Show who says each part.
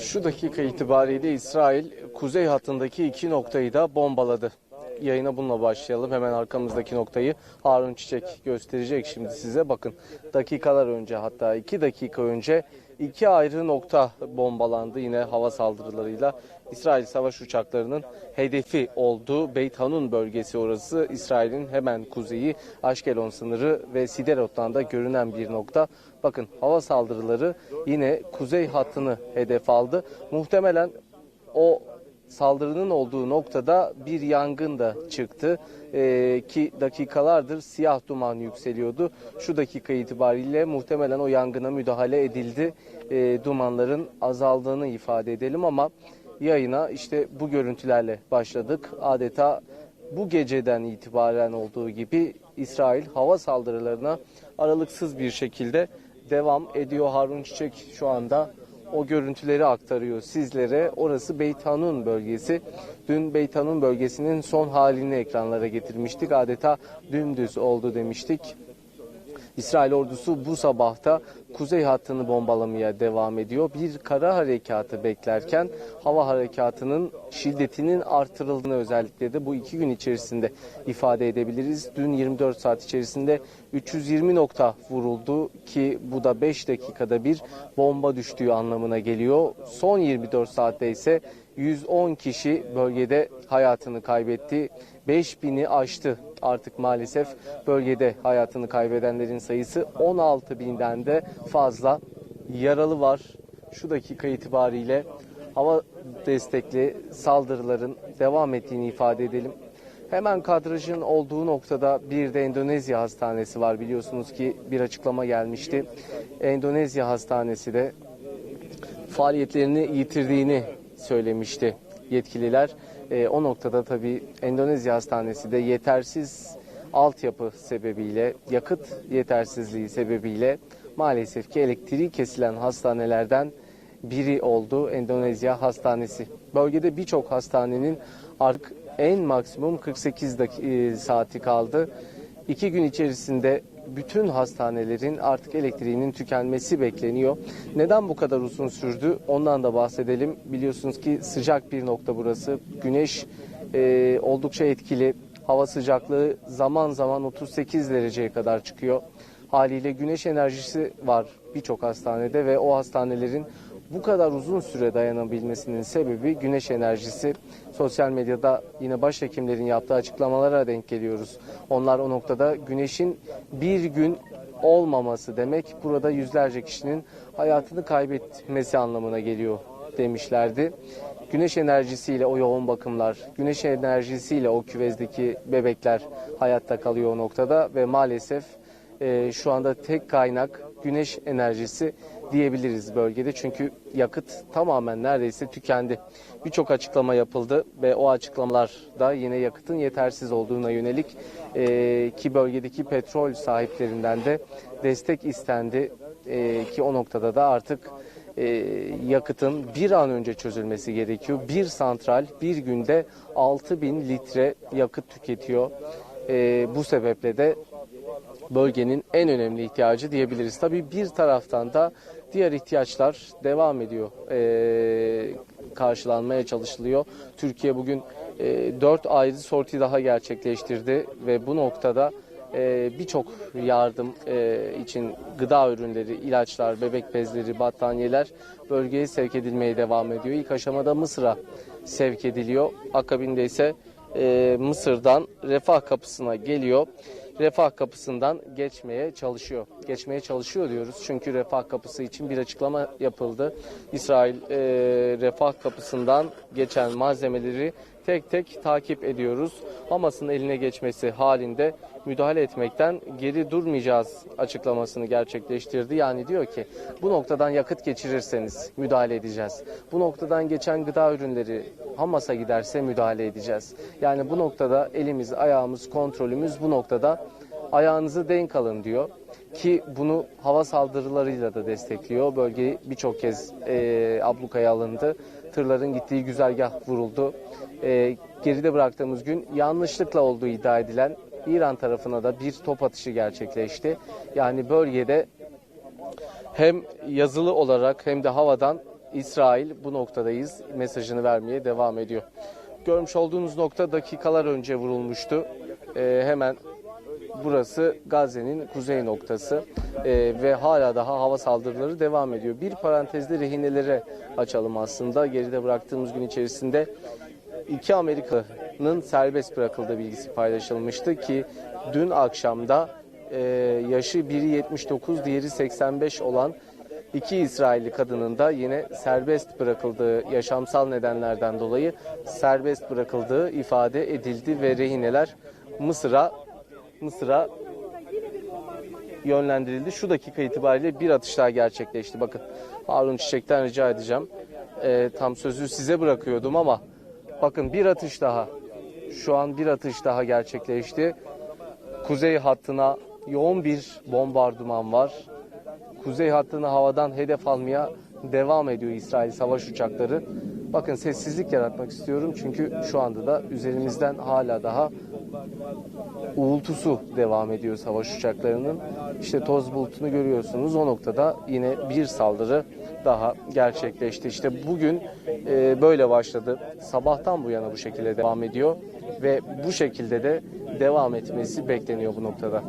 Speaker 1: Şu dakika itibariyle İsrail kuzey hattındaki iki noktayı da bombaladı. Yayına bununla başlayalım. Hemen arkamızdaki noktayı Harun Çiçek gösterecek şimdi size. Bakın dakikalar önce hatta iki dakika önce iki ayrı nokta bombalandı yine hava saldırılarıyla. İsrail savaş uçaklarının hedefi olduğu Beit Hanun bölgesi orası. İsrail'in hemen kuzeyi Aşkelon sınırı ve Siderot'tan da görünen bir nokta. Bakın hava saldırıları yine kuzey hattını hedef aldı. Muhtemelen o saldırının olduğu noktada bir yangın da çıktı Ee, ki dakikalardır siyah duman yükseliyordu. Şu dakika itibariyle muhtemelen o yangına müdahale edildi. Ee, dumanların azaldığını ifade edelim ama yayına işte bu görüntülerle başladık. Adeta bu geceden itibaren olduğu gibi İsrail hava saldırılarına aralıksız bir şekilde devam ediyor. Harun Çiçek şu anda o görüntüleri aktarıyor sizlere. Orası Beit Hanun bölgesi. Dün Beit Hanun bölgesinin son halini ekranlara getirmiştik. Adeta dümdüz oldu demiştik. İsrail ordusu bu sabahta kuzey hattını bombalamaya devam ediyor. Bir kara harekatı beklerken hava harekatının şiddetinin artırıldığını özellikle de bu iki gün içerisinde ifade edebiliriz. Dün 24 saat içerisinde 320 nokta vuruldu ki bu da 5 dakikada bir bomba düştüğü anlamına geliyor. Son 24 saatte ise 110 kişi bölgede hayatını kaybetti. 5000'i aştı artık maalesef bölgede hayatını kaybedenlerin sayısı 16 binden de fazla yaralı var. Şu dakika itibariyle hava destekli saldırıların devam ettiğini ifade edelim. Hemen kadrajın olduğu noktada bir de Endonezya hastanesi var. Biliyorsunuz ki bir açıklama gelmişti. Endonezya hastanesi de faaliyetlerini yitirdiğini söylemişti yetkililer. E, o noktada tabii Endonezya hastanesi de yetersiz altyapı sebebiyle, yakıt yetersizliği sebebiyle maalesef ki elektriği kesilen hastanelerden biri oldu Endonezya hastanesi. Bölgede birçok hastanenin artık en maksimum 48 dak- e, saati kaldı. İki gün içerisinde bütün hastanelerin artık elektriğinin tükenmesi bekleniyor. Neden bu kadar uzun sürdü? Ondan da bahsedelim. Biliyorsunuz ki sıcak bir nokta burası. Güneş e, oldukça etkili. Hava sıcaklığı zaman zaman 38 dereceye kadar çıkıyor. Haliyle güneş enerjisi var birçok hastanede ve o hastanelerin bu kadar uzun süre dayanabilmesinin sebebi güneş enerjisi. Sosyal medyada yine başhekimlerin yaptığı açıklamalara denk geliyoruz. Onlar o noktada güneşin bir gün olmaması demek burada yüzlerce kişinin hayatını kaybetmesi anlamına geliyor demişlerdi. Güneş enerjisiyle o yoğun bakımlar, güneş enerjisiyle o küvezdeki bebekler hayatta kalıyor o noktada ve maalesef e, şu anda tek kaynak güneş enerjisi diyebiliriz bölgede. Çünkü yakıt tamamen neredeyse tükendi. Birçok açıklama yapıldı ve o açıklamalarda yine yakıtın yetersiz olduğuna yönelik e, ki bölgedeki petrol sahiplerinden de destek istendi E, ki o noktada da artık e, yakıtın bir an önce çözülmesi gerekiyor. Bir santral bir günde 6000 litre yakıt tüketiyor. E, bu sebeple de bölgenin en önemli ihtiyacı diyebiliriz. Tabii bir taraftan da diğer ihtiyaçlar devam ediyor. Ee, karşılanmaya çalışılıyor. Türkiye bugün e, 4 ayrı sorti daha gerçekleştirdi ve bu noktada e, birçok yardım e, için gıda ürünleri, ilaçlar, bebek bezleri, battaniyeler bölgeye sevk edilmeye devam ediyor. İlk aşamada Mısır'a sevk ediliyor. Akabinde ise e, Mısır'dan Refah kapısına geliyor. Refah kapısından geçmeye çalışıyor. Geçmeye çalışıyor diyoruz çünkü Refah kapısı için bir açıklama yapıldı. İsrail e, Refah kapısından geçen malzemeleri tek tek takip ediyoruz. Hamas'ın eline geçmesi halinde müdahale etmekten geri durmayacağız açıklamasını gerçekleştirdi. Yani diyor ki bu noktadan yakıt geçirirseniz müdahale edeceğiz. Bu noktadan geçen gıda ürünleri Hamas'a giderse müdahale edeceğiz. Yani bu noktada elimiz, ayağımız, kontrolümüz bu noktada ayağınızı denk alın diyor. Ki bunu hava saldırılarıyla da destekliyor. Bölge birçok kez e, ablukaya alındı. Tırların gittiği güzergah vuruldu. E, geride bıraktığımız gün yanlışlıkla olduğu iddia edilen İran tarafına da bir top atışı gerçekleşti. Yani bölgede hem yazılı olarak hem de havadan İsrail bu noktadayız mesajını vermeye devam ediyor. Görmüş olduğunuz nokta dakikalar önce vurulmuştu. Ee, hemen burası Gazze'nin kuzey noktası Ee, ve hala daha hava saldırıları devam ediyor. Bir parantezde rehinelere açalım aslında. Geride bıraktığımız gün içerisinde iki Amerikalı'nın serbest bırakıldığı bilgisi paylaşılmıştı ki dün akşamda e, yaşı biri 79 diğeri 85 olan iki İsrailli kadının da yine serbest bırakıldığı yaşamsal nedenlerden dolayı serbest bırakıldığı ifade edildi ve rehineler Mısır'a Mısır'a yönlendirildi. Şu dakika itibariyle bir atış daha gerçekleşti. Bakın Harun Çiçek'ten rica edeceğim. Ee, tam sözü size bırakıyordum ama bakın bir atış daha. Şu an bir atış daha gerçekleşti. Kuzey hattına yoğun bir bombardıman var. Kuzey hattını havadan hedef almaya devam ediyor İsrail savaş uçakları. Bakın sessizlik yaratmak istiyorum çünkü şu anda da üzerimizden hala daha uğultusu devam ediyor savaş uçaklarının. İşte toz bulutunu görüyorsunuz. O noktada yine bir saldırı daha gerçekleşti. İşte bugün e, böyle başladı. Sabahtan bu yana bu şekilde devam ediyor ve bu şekilde de devam etmesi bekleniyor bu noktada.